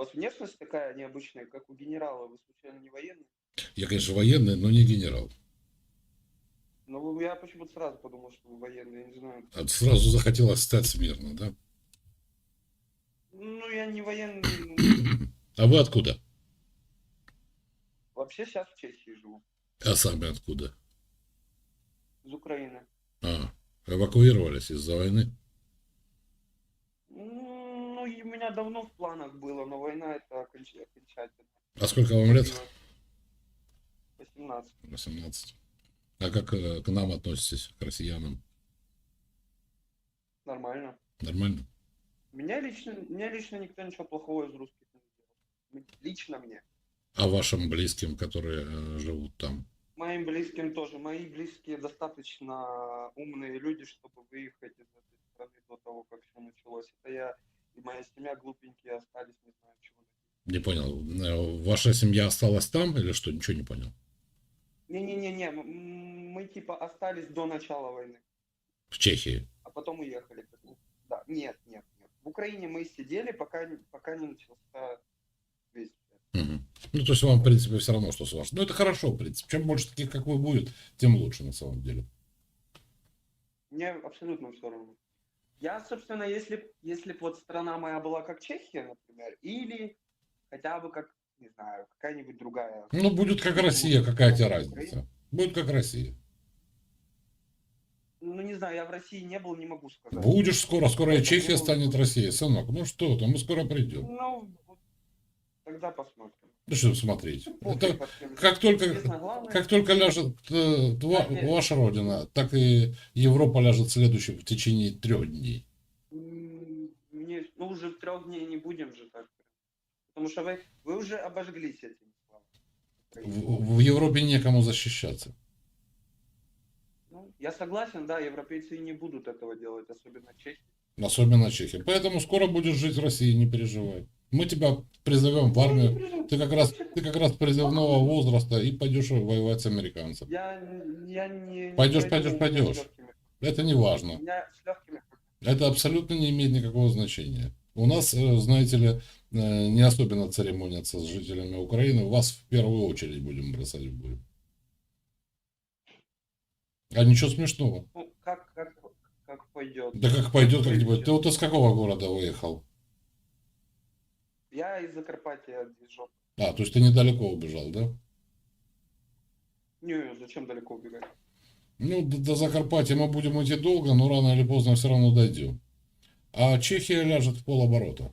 вас внешность такая необычная, как у генерала. Вы случайно не военный? Я, конечно, военный, но не генерал. Вы- я почему-то сразу подумал, что вы военный, я не знаю. А сразу захотелось стать смирно, да? Ну, я не военный. ну, А вы откуда? Вообще сейчас в Чехии живу. А сами откуда? Из Украины. А, эвакуировались из-за войны? У меня давно в планах было, но война это оконч- окончательно. А сколько вам лет? 18. 18. А как э, к нам относитесь, к россиянам? Нормально. Нормально? Меня лично, меня лично никто ничего плохого из русских не сделал. Лично мне. А вашим близким, которые э, живут там? Моим близким тоже. Мои близкие достаточно умные люди, чтобы выехать из этой страны до того, как все началось. Это я и моя семья глупенькие остались, не знаю чего. Не понял. Э, Ваша семья осталась там или что? Ничего не понял. Не-не-не-не, мы типа остались до начала войны, В Чехии. а потом уехали. Да, нет, нет, нет. В Украине мы сидели, пока, пока не начался весь. Мгм. Ну, то есть вам, в принципе, все равно, что с вашим. Ну, это хорошо, в принципе. Чем больше таких, как вы, будет, тем лучше, на самом деле. Мне абсолютно все равно. Я, собственно, если, если б вот страна моя была как Чехия, например, или хотя бы как, не знаю, какая-нибудь другая. Ну, будет как Россия, какая тебе разница? Будет как Россия. Ну, не знаю, я в России не был, не могу сказать. Будешь скоро, скоро и Чехия станет Россией. Сынок, ну что ты, мы скоро придем. Ну, тогда посмотрим. Ну что смотреть. Пофиг Это как только, главное- как только ляжет э, тва- нет. ваша родина, так и Европа ляжет следующим в течение трех дней. Мне, ну, уже трех дней не будем же так. Потому что вы, вы уже обожглись этим. В, в Европе некому защищаться. Ну, я согласен, да, европейцы не будут этого делать, особенно чехи. Особенно Чехия. Поэтому скоро будешь жить в России, не переживай. Мы тебя призовем в армию. Ты как раз, ты как раз призывного возраста и пойдешь воевать с американцами. Я, я не... не Пойдешь, пойдешь, пойдешь. Это не важно. Это абсолютно не имеет никакого значения. У нас, э, знаете ли, э, не особенно церемонятся с жителями Украины. Вас в первую очередь будем бросать в бой. А ничего смешного. Ну, как, как, как пойдет. Да как пойдет как-нибудь. Ты вот из какого города выехал? Из Закарпатья Дижок. А, то есть ты недалеко убежал, да? Не, зачем далеко убегать? Ну, до, до Закарпатья мы будем идти долго, но рано или поздно все равно дойдем. А Чехия ляжет в полоборота.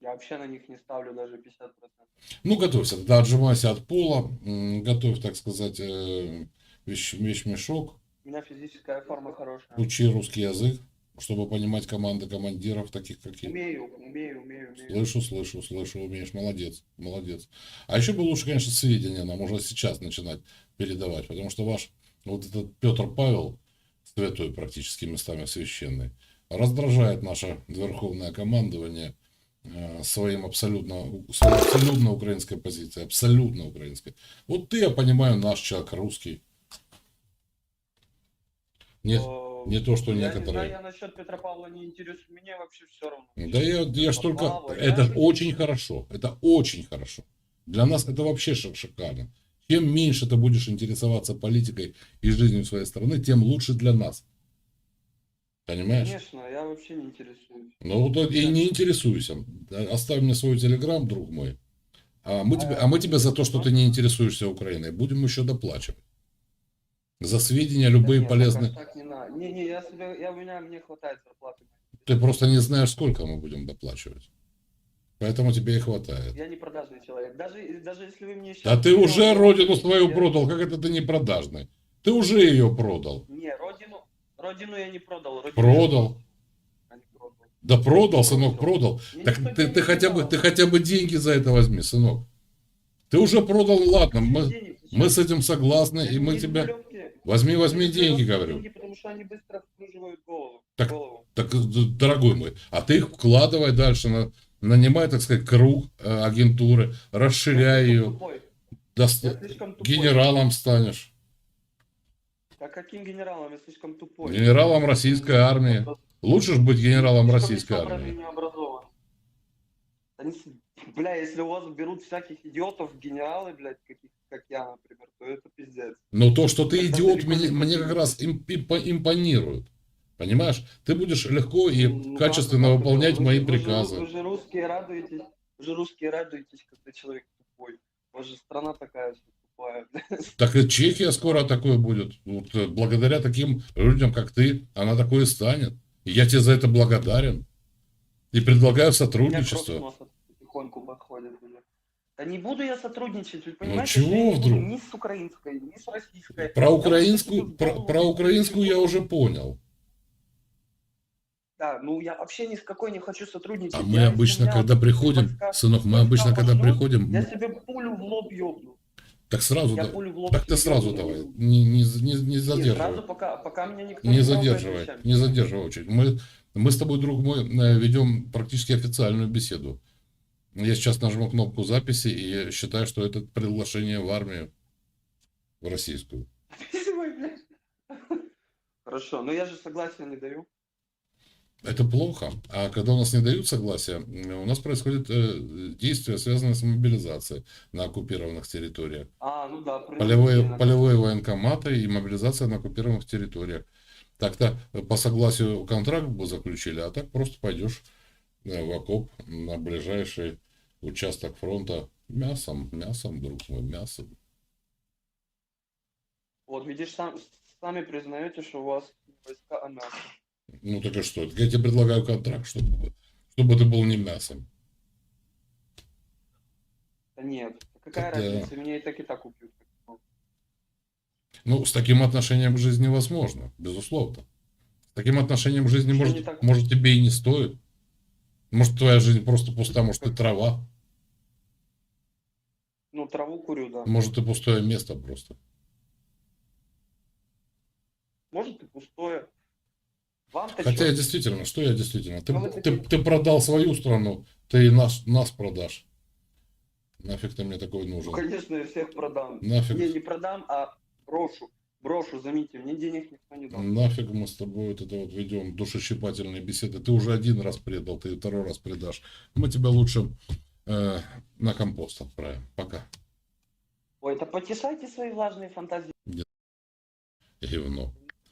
Я вообще на них не ставлю даже 50%. Ну, готовься, да, отжимайся от пола, готовь, так сказать, э, вещ- вещмешок, У меня физическая форма хорошая. учи русский язык, чтобы понимать команды командиров, таких как я. Умею, умею, умею, умею. Слышу, слышу, слышу, умеешь, молодец, молодец. А еще бы лучше, конечно, сведения нам уже сейчас начинать передавать, потому что ваш вот этот Петр Павел, святой практически местами священный, раздражает наше верховное командование э, своим абсолютно, своей абсолютно украинской позицией, абсолютно украинской. Вот ты, я понимаю, наш человек русский. Нет, не то, что я Не некоторые. знаю, я насчет Петра Павла не интересуюсь. Мне вообще все равно. Да я, я ж только... Павла, Это я- очень хорошо. Это очень хорошо. Для нас это вообще шик- шикарно. Чем меньше ты будешь интересоваться политикой и жизнью своей страны, тем лучше для нас. Понимаешь? Конечно, я вообще не интересуюсь. Ну вот и не интересуйся. Оставь мне свой телеграм, друг мой. А мы, тебе, а мы тебе за то, что ты не интересуешься Украиной, будем еще доплачивать. За сведения любые Да нет, полезные. так не надо. Не, не, я себе, я, у меня, мне хватает зарплаты. Ты просто не знаешь, сколько мы будем доплачивать. Поэтому тебе и хватает. Я не продажный человек. Даже, даже если вы мне сейчас... А ты уже родину свою Я- продал, как это ты не продажный? Ты уже ее продал. Не, родину, родину я не продал. Родину Продал. я а продал. Да продал, сынок, продал. Мне Так ты, ты хотя бы, ты хотя бы деньги за это возьми, сынок. Ты уже продал, ладно, мы, мы с этим согласны, Я и мы тебя... Возьми, возьми деньги, говорю. деньги, потому что они быстро вскруживают голову. Так- голову. Так, д- дорогой мой, а ты их вкладывай дальше, на, нанимай, так сказать, круг э, агентуры, расширяй ее, слишком тупой. генералом станешь, А каким генералом? Я слишком тупой. генералом российской армии. Лучше ж быть генералом российской армии. Они Бля, если у вас берут всяких идиотов, гениалы, блядь, каких, как я, например, то это пиздец. Но то, что ты Это идиот, мне, не мне как раз им- импо- импонирует. Понимаешь? Ты будешь легко и Ну, качественно как выполнять Вы мои же- вы же- приказы. Вы же русские радуетесь, вы же русские радуетесь, когда человек тупой. У вас же страна такая вся тупая. Так и Чехия скоро такое будет. Вот, э, благодаря таким людям, как ты, она такое станет. И я тебе за это благодарен. И предлагаю сотрудничество. Да не буду я сотрудничать, вы Ну понимаете, чего не буду вдруг? ни с украинской, ни с российской. Про украинскую, про, про украинскую я уже понял. Да, ну я вообще ни с какой не хочу сотрудничать. А мы Я, обычно, меня когда приходим, войска- сынок, мы обычно, когда пошлют, приходим, Я себе пулю в лоб ёбну. так сразу, Я да- пулю в лоб так ты сразу ёбну. давай, не, не, не, не Не, задерживай. сразу пока, пока меня никто Не трогает задерживай, не задерживай очередь. Мы, мы с тобой, друг мой, э, ведем практически официальную беседу. Я сейчас нажму кнопку записи и считаю, что это приглашение в армию, в российскую. Хорошо, но я же согласия не даю. Это плохо. А когда у нас не дают согласия, м, у нас происходит э, действия, связанные с мобилизацией на оккупированных территориях. А, ну да, Полевые, полевые военкоматы и мобилизация на оккупированных территориях. Так-то э, по согласию контракт бы заключили, а так просто пойдешь э, в окоп на ближайший участок фронта мясом, мясом, друг мой, мясом. Вот, видишь, сам, сами признаете, что у вас войска а мясо. Ну так и что? Так я тебе предлагаю контракт, чтобы, чтобы ты был не мясом. Да нет, какая Так, да. разница, меня и так и так убьют. Ну, с таким отношением к жизни возможно, безусловно. С таким отношением к жизни, Что может, так? может, тебе и не стоит. Может, твоя жизнь просто пуста, может, ты трава, Ну, траву курю, да. может, ты пустое место просто. Может и пустое. Вам-то Хотя я действительно, что я действительно? Ты, Ну, ты, такие- ты продал свою страну, ты и нас, нас продашь. Нафиг ты мне такой Ну, нужен? конечно, я всех продам. Нафиг, Не, не продам, а брошу. Брошу, заметьте, мне денег никто не дал. нафиг мы с тобой вот это вот ведем душещипательные беседы. Ты уже один раз предал, ты второй раз предашь. Мы тебя лучше э, на компост отправим. Пока. Ой, это потешайте свои влажные фантазии. Говно.